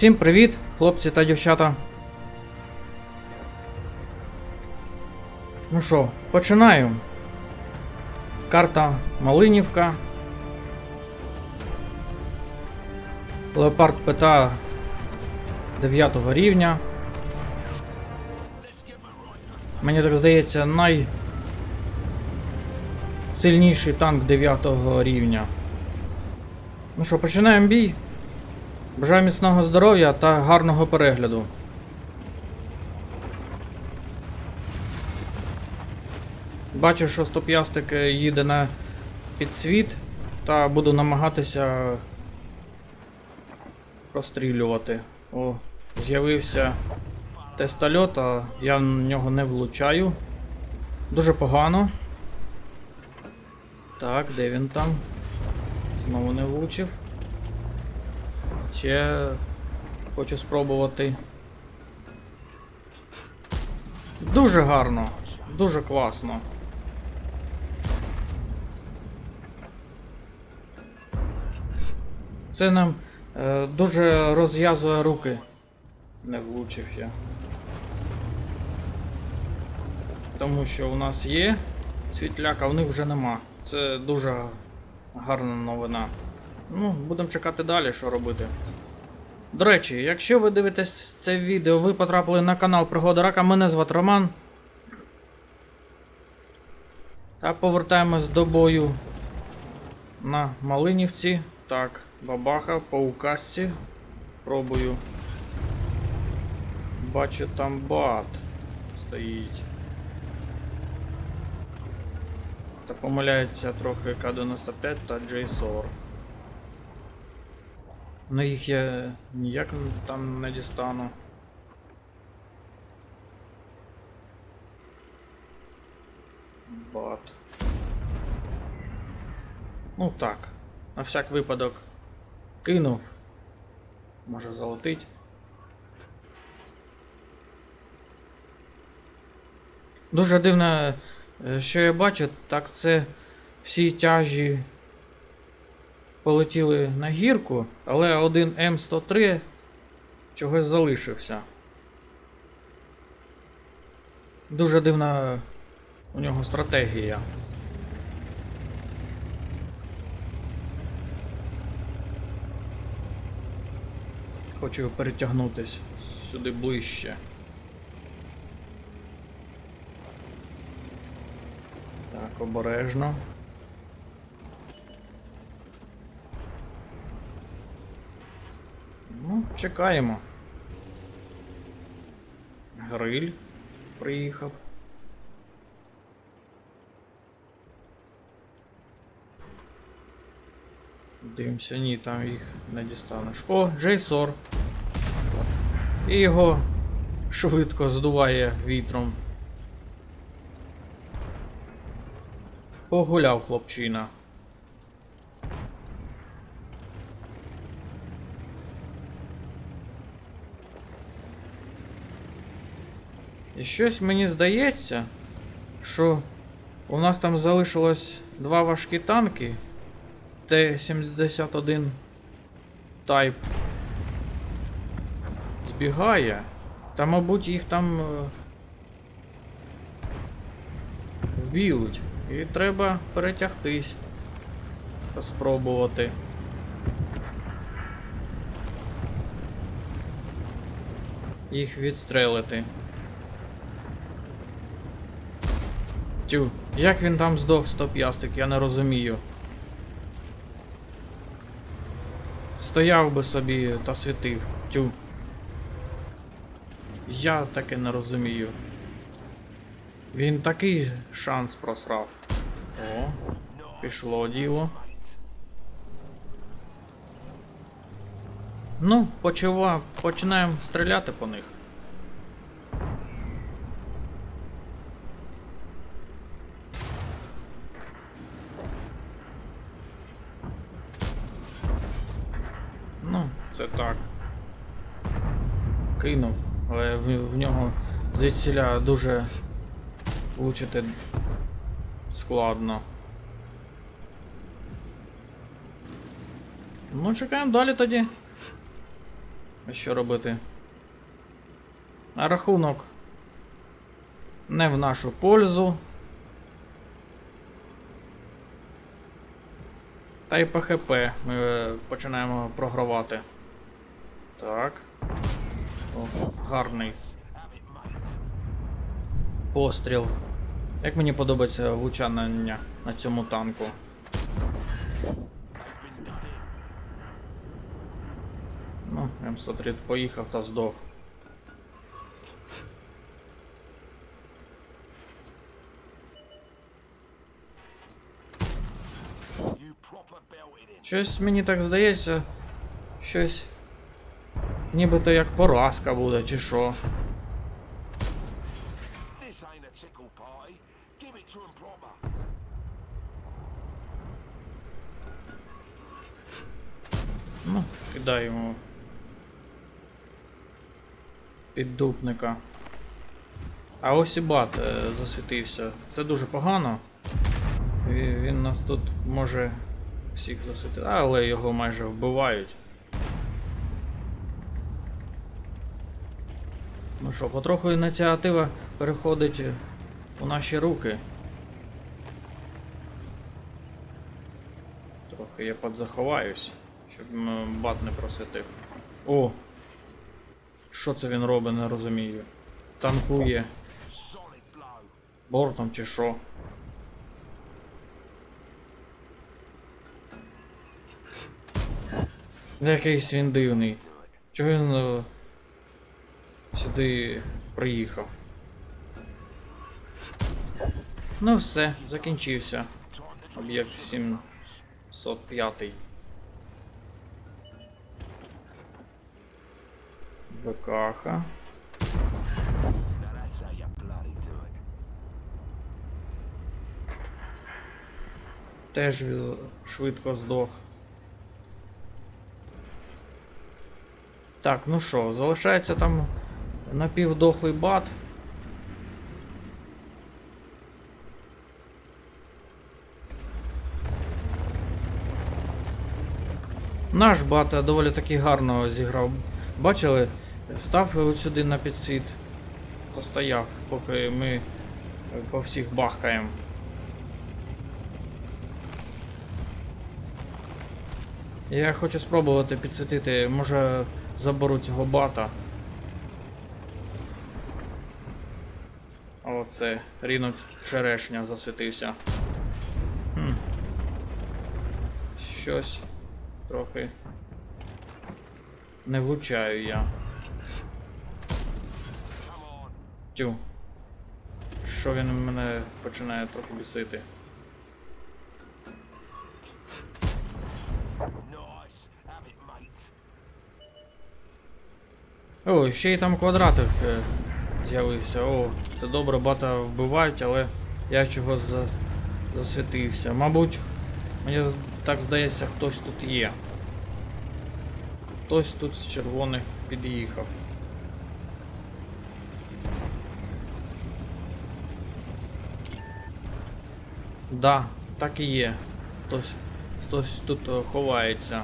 Всім привіт, хлопці та дівчата. Ну що, починаю. Карта Малинівка. Леопард ПТА 9 рівня. Мені так здається, найсильніший танк 9 рівня. Ну що, починаємо бій. Бажаю міцного здоров'я та гарного перегляду. Бачу, що стоп'ястик їде на підсвіт та буду намагатися прострілювати. О, з'явився тестольот, а я в нього не влучаю. Дуже погано. Так, де він там? Знову не влучив. Ще хочу спробувати. Дуже гарно, дуже класно. Це нам е, дуже розв'язує руки. Не влучив я. Тому що у нас є світляк, а в них вже нема. Це дуже гарна новина. Ну, будемо чекати далі, що робити. До речі, якщо ви дивитесь це відео, ви потрапили на канал Пригода Рака, мене звати Роман. Та повертаємось до бою на Малинівці. Так, бабаха по указці. Пробую. Бачу там бат стоїть. Та помиляється трохи К-95 та JSOR. Ну їх я ніяк там не дістану. Бат. Ну так. На всяк випадок кинув. Може залетить. Дуже дивно, е, що я бачу, так це всі тяжі полетіли на гірку, але один М103 чогось залишився. Дуже дивна у нього стратегія. Хочу перетягнутись сюди ближче. Так, обережно. Ну, чекаємо. Гриль приїхав. Дивимося, ні, там їх не дістанеш. О, Джейсор. І його швидко здуває вітром. Погуляв хлопчина. І щось мені здається, що у нас там залишилось два важкі танки. Т-71 Type збігає. Та, мабуть, їх там е, вб'ють. І треба перетягтись. Та спробувати. Їх відстрелити. Тю, як він там здох стоп'ястик, я не розумію. Стояв би собі та світив. Тю. Я таки не розумію. Він такий шанс просрав. О, пішло діло. Ну, почува, починаємо стріляти по них. Ну, це так. Кинув, але в, в нього звідсіля дуже влучити складно. Ну, чекаємо далі тоді. А що робити? А рахунок не в нашу пользу. Та й по ХП ми е, починаємо програвати. Так. О, гарний постріл. Як мені подобається влучання на цьому танку. Ну, М103 поїхав та здох. Щось мені так здається, щось. Нібито як поразка буде, чи що. Ну, кидаємо піддупника. А ось і бат е, засвітився. Це дуже погано. Він нас тут може всіх засвітити, але його майже вбивають. Ну що, потроху ініціатива переходить у наші руки. Трохи я подзаховаюсь, щоб бат не просвітив. О! Що це він робить, не розумію. Танкує бортом чи що. Якийсь він дивний. Чого він е, сюди приїхав? Ну все, закінчився. Об'єкт 705. It. Теж швидко здох. Так, ну що, залишається там напівдохлий бат. Наш бат доволі таки гарно зіграв. Бачили? Став от сюди на підсвіт. Постояв, поки ми е, по всіх бахкаємо. Я хочу спробувати підсвітити, може заберу цього бата. Оце, рінок черешня засвітився. Хм. Щось трохи не влучаю я. Тю. Що він мене починає трохи бісити. О, ще й там квадратик е, з'явився. О, це добре, бата вбивають, але я чого за... засвітився. Мабуть, мені так здається, хтось тут є. Хтось тут з червоних під'їхав. Да, так і є. Хтось, хтось тут е, ховається.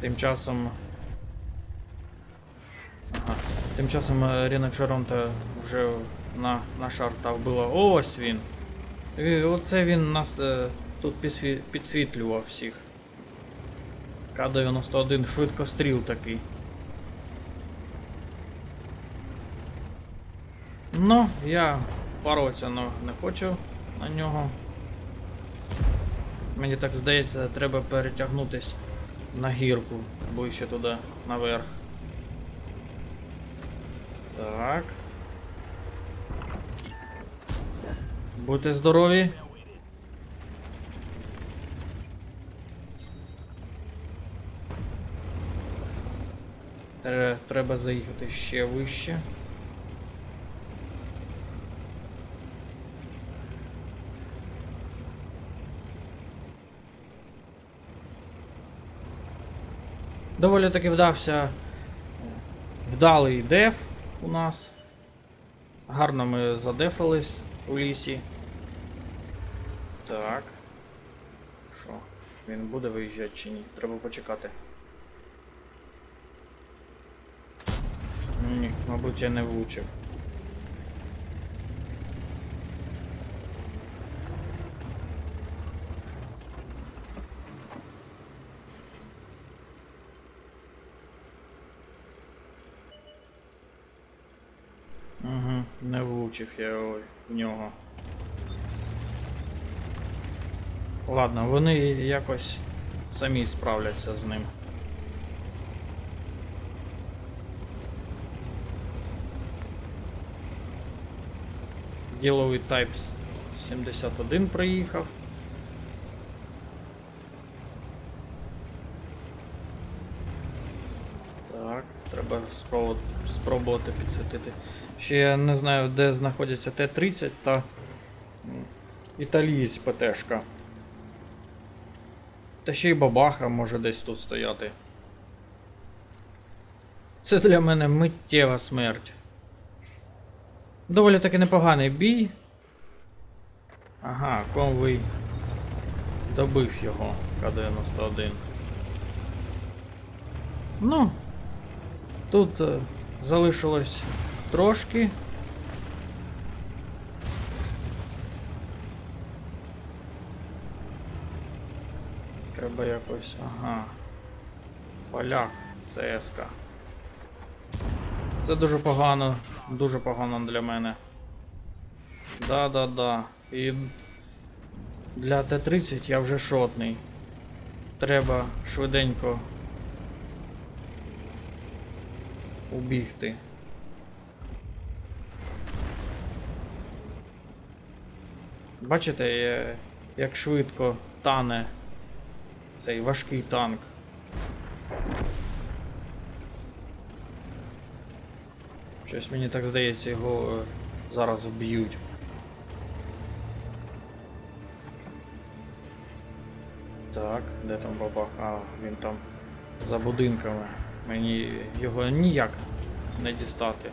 Тим часом. Ага. Тим часом е, Ріна Чаронта вже на, на шарта вбила. Ось він. Оце він нас е, тут підсві- підсвітлював всіх. К-91 швидкостріл такий. Ну, я но не хочу на нього. Мені так здається, треба перетягнутись на гірку, ближче туди, наверх. Так. Будьте здорові. Треба заїхати ще вище. Доволі таки вдався вдалий деф у нас. Гарно ми задефались у лісі. Так. Що? Він буде виїжджати чи ні? Треба почекати. Ні, мабуть, я не влучив. Не влучив я в нього. Ладно, вони якось самі справляться з ним. Діловий Type 71 приїхав. Так, треба спробувати, спробувати підсвітити. Ще я не знаю, де знаходяться Т-30 та м, італієць ПТшка. Та ще й бабаха може десь тут стояти. Це для мене миттєва смерть. Доволі таки непоганий бій. Ага, конвой добив його К-91. Ну, тут е, залишилось трошки. Треба якось. Ага. Поляк, ЦСК. Це дуже погано, дуже погано для мене. Да-да-да. І для Т-30 я вже шотний. Треба швиденько убігти. Бачите, е, як швидко тане цей важкий танк. Щось мені так здається, його е, зараз вб'ють. Так, де там бабах? А, він там за будинками. Мені його ніяк не дістати.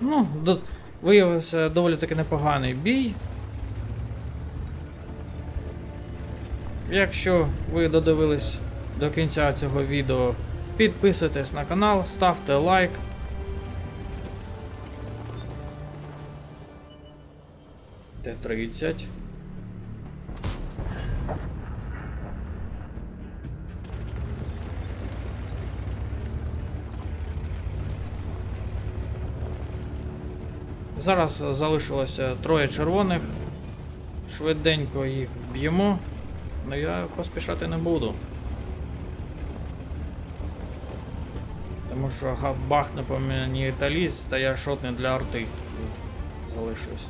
Ну, до... виявився доволі таки непоганий бій. Якщо ви додивились до кінця цього відео, підписуйтесь на канал, ставте лайк. Т-30. Зараз залишилося троє червоних. Швиденько їх вб'ємо. Ну я поспішати не буду. Тому що бахне по мені італіст, та я шотний для арти. Залишусь.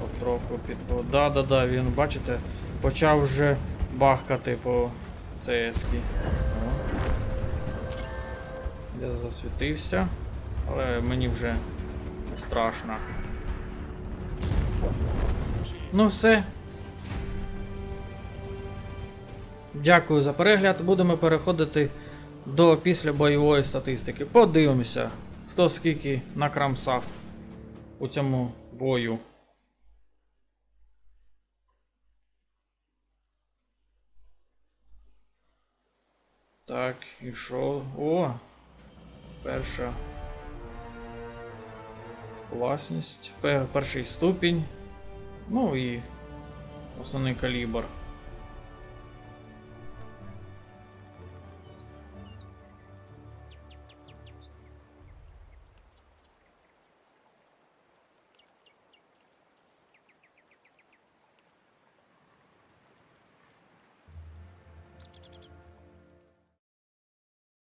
Потроху під. Да, да, да, він, бачите, почав вже бахкати по ЦСКі. Я засвітився, але мені вже страшно. Ну все. Дякую за перегляд. Будемо переходити до післябойової статистики. Подивимося, хто скільки накрамсав у цьому бою. Так, і що? О! Перша власність, перший ступінь. Ну і основний калібр.